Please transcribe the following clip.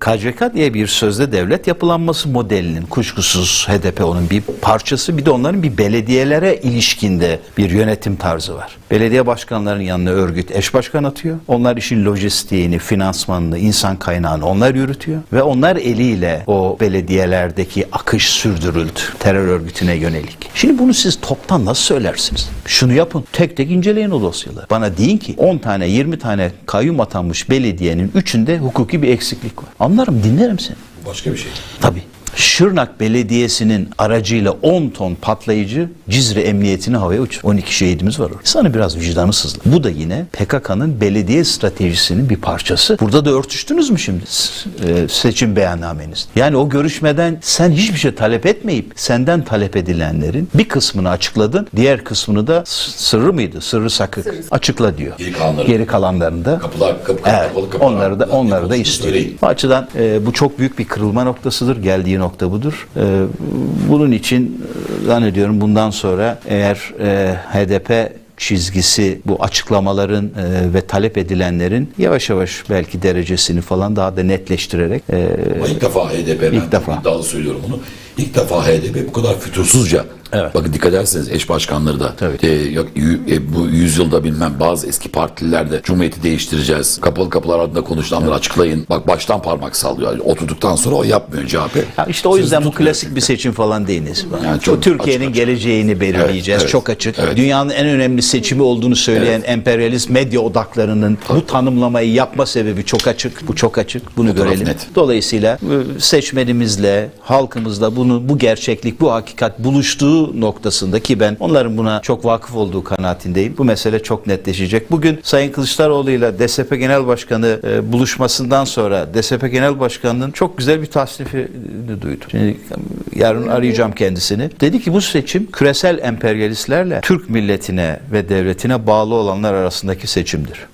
KCK diye bir sözde devlet yapılanması modelinin kuşkusuz HDP onun bir parçası. Bir de onların bir belediyelere ilişkinde bir yönetim tarzı var. Belediye başkanlarının yanına örgüt eş başkan atıyor. Onlar işin lojistiğini, finansmanını, insan kaynağını onlar yürütüyor. Ve onlar eliyle o belediyelerdeki akış sürdürüldü terör örgütüne yönelik. Şimdi bunu siz toptan nasıl söylersiniz? Şunu yapın. Tek tek inceleyin o dosyaları. Bana deyin ki 10 tane 20 tane kayyum atanmış belediyenin üçünde hukuki bir eksiklik var. Anlarım dinlerim seni. Başka bir şey. Tabii. Şırnak Belediyesi'nin aracıyla 10 ton patlayıcı Cizre Emniyetini havaya uçur. 12 şehidimiz var orada. Sana biraz vicdanı sızlı. Bu da yine PKK'nın belediye stratejisinin bir parçası. Burada da örtüştünüz mü şimdi s- e, seçim beyannamenizde? Yani o görüşmeden sen hiçbir şey talep etmeyip senden talep edilenlerin bir kısmını açıkladın. Diğer kısmını da sırrı mıydı? Sırrı sakık. Açıkla diyor. Geri kalanları. Geri kalanlarını da Kapılar, kapı, Evet, kapalı kapılar. onları da onları da istiyor. Bu açıdan e, bu çok büyük bir kırılma noktasıdır. Geldiği nokta budur. E, bunun için e, zannediyorum bundan sonra eğer e, HDP çizgisi bu açıklamaların e, ve talep edilenlerin yavaş yavaş belki derecesini falan daha da netleştirerek e, Ama ilk defa HDP, ben İlk defa. iddialı söylüyorum bunu. İlk defa HDP bu kadar fütursuzca. Evet. Bakın dikkat ederseniz eş başkanları da Tabii. e, yok, e, bu yüzyılda bilmem bazı eski partililer de Cumhuriyeti değiştireceğiz. Kapalı kapılar ardında konuşulanları açıklayın. Bak baştan parmak sallıyor. Oturduktan sonra o yapmıyor CHP. Ya işte o yüzden bu klasik bir seçim falan değil Nesip Hanım. Yani Bu çok Türkiye'nin geleceğini belirleyeceğiz. Evet, evet, çok açık. evet. Dünyanın en önemli seçimi olduğunu söyleyen emperyalist medya odaklarının bu tanımlamayı yapma sebebi çok açık. Bu çok açık. Bunu Fotoğraf görelim. net. Dolayısıyla e, seçmenimizle, halkımızla bunu bu gerçeklik, bu hakikat buluştuğu noktasında ki ben onların buna çok vakıf olduğu kanaatindeyim. Bu mesele çok netleşecek. Bugün Sayın Kılıçdaroğlu ile DSP Genel Başkanı e, buluşmasından sonra DSP Genel Başkanı'nın çok güzel bir tasnifini duydum. Şimdi yarın arayacağım kendisini. Dedi ki bu seçim küresel emperyalistlerle Türk milletine ve devletine bağlı olanlar arasındaki seçimdir.